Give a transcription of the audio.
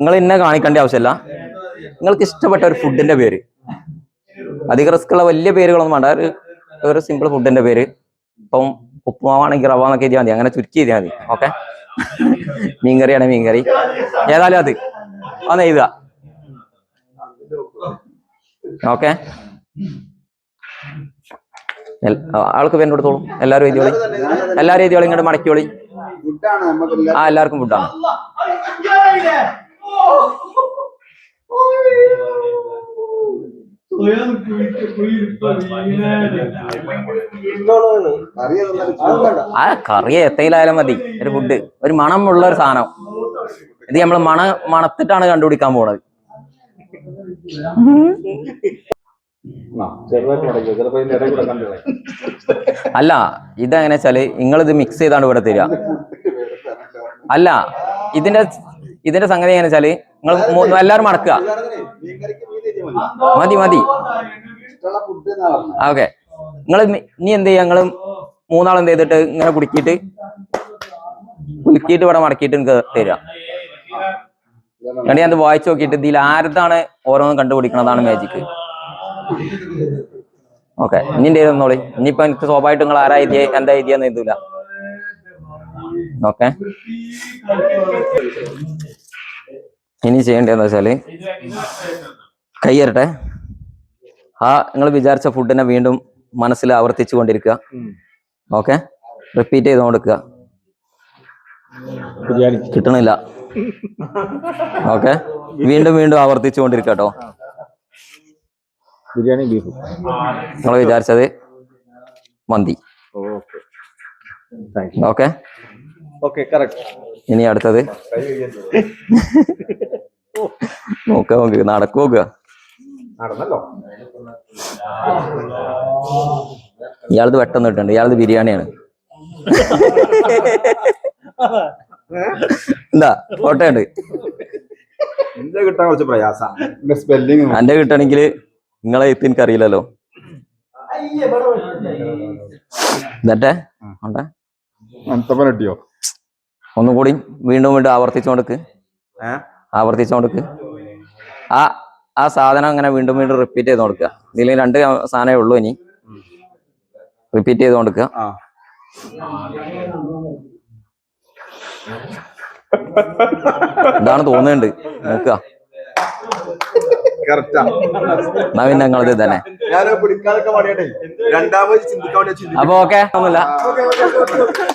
നിങ്ങൾ ഇന്നെ കാണിക്കേണ്ട ആവശ്യമില്ല. നിങ്ങൾക്ക് ഇഷ്ടപ്പെട്ട ഒരു ഫുഡിന്റെ പേര്. അധിക റിസ്ക് ഉള്ള വലിയ പേരുകളൊന്നും വേണ്ട. ഒരു ഒരു സിമ്പിൾ ഫുഡിന്റെ പേര്. ഇപ്പം ഉപ്പുമാവാണെങ്കിൽ റവ എന്നൊക്കെ എഴുതിയാൽ മതി. അങ്ങനെ ചുരുക്കി എഴുതിയാൽ മതി. ഓക്കെ? മീൻകറിയാണ് മീൻകറി. ഏതായാലും അത്. ഒന്ന് എഴുതുക. ഓക്കെ? ആൾക്ക് പേര് കൊടുത്തോളും എല്ലാവരും എഴുതിയോളി എല്ലാവരും എഴുതിയോളി ഇങ്ങോട്ട് മടക്കിയോളി ആ എല്ലാവർക്കും ഫുഡാണ് ആ കറി എത്തയിലായാലും മതി. ഒരു ഫുഡ് ഒരു മണമുള്ള ഒരു സാധനം. ഇത് നമ്മൾ മണ മണത്തിട്ടാണ് കണ്ടുപിടിക്കാൻ പോണത്. അല്ല ഇതെങ്ങനെ വെച്ചാൽ നിങ്ങൾ ഇത് മിക്സ് ചെയ്താണ് ഇവിടെ തരിക. അല്ല ഇതിന്റെ ഇതിന്റെ സംഗതി എങ്ങനെ വെച്ചാൽ നിങ്ങൾ എല്ലാരും മടക്കുക മതി. മതി. ഓക്കെ. നിങ്ങൾ ഇനി എന്ത് ചെയ്യാ? നിങ്ങൾ മൂന്നാൾ എന്ത് ചെയ്തിട്ട് ഇങ്ങനെ കുടുക്കിയിട്ട് കുലുക്കിയിട്ട് ഇവിടെ മടക്കിയിട്ട് നിങ്ങൾക്ക് തരിക. എന്നിട്ട് ഞാൻ വായിച്ചു നോക്കിയിട്ട് ഇതിൽ ആരതാണ് ഓരോന്നും കണ്ടുപിടിക്കണതാണ് മാജിക്ക് ഓക്കെ. ഇനി എന്ത് ചെയ്തോളി ഇനിയിപ്പോ എനിക്ക് സ്വാഭാവികമായിട്ട് നിങ്ങൾ ആരാ എഴുതിയ എന്താ എഴുതിയെന്ന് എഴുതൂല. ഓക്കെ. ഇനി ചെയ്യേണ്ടതെന്ന് വെച്ചാൽ കയ്യരട്ടെ ആ നിങ്ങൾ വിചാരിച്ച ഫുഡിനെ വീണ്ടും മനസ്സിൽ ആവർത്തിച്ചു കൊണ്ടിരിക്കുക. ഓക്കെ? റിപ്പീറ്റ് ചെയ്ത് കൊടുക്കുക കിട്ടണില്ല. ഓക്കെ? വീണ്ടും വീണ്ടും ആവർത്തിച്ചു കൊണ്ടിരിക്കുക കേട്ടോ. ബിരിയാണി ബീഫ്. നിങ്ങൾ വിചാരിച്ചത് മന്തി. ഓക്കെ? ഓക്കെ കറക്റ്റ് ഇനി അടുത്തത്. നോക്ക നോക്ക് നടക്കു നോക്കുക നടന്നല്ലോ. ഇയാളത് പെട്ടെന്ന് ഇട്ടുണ്ട് ഇയാളത് ബിരിയാണിയാണ്. എന്താ കോട്ടയുണ്ട് എന്റെ കിട്ടാൻ കുറച്ച് പ്രയാസ. എന്റെ സ്പെല്ലിങ് എന്റെ കിട്ടണമെങ്കിൽ നിങ്ങളെ എത്തി എനിക്ക് അറിയില്ലല്ലോ. എന്നിട്ടേ? ഉണ്ടോ? ഒന്നും കൂടി വീണ്ടും വീണ്ടും ആവർത്തിച്ചുകൊടുക്ക് ആവർത്തിച്ചുകൊടുക്ക് ആ ആ സാധനം അങ്ങനെ വീണ്ടും വീണ്ടും റിപ്പീറ്റ് ചെയ്ത് കൊടുക്കുക ഇതിൽ രണ്ട് സാധനമേ ഉള്ളൂ ഇനി. റിപ്പീറ്റ് ചെയ്ത് കൊടുക്കുക ഇതാണ് തോന്നുന്നുണ്ട്. നോക്കുക. എന്നാ തന്നെ അപ്പൊ ഓക്കെ ഒന്നുമില്ല. Okay okay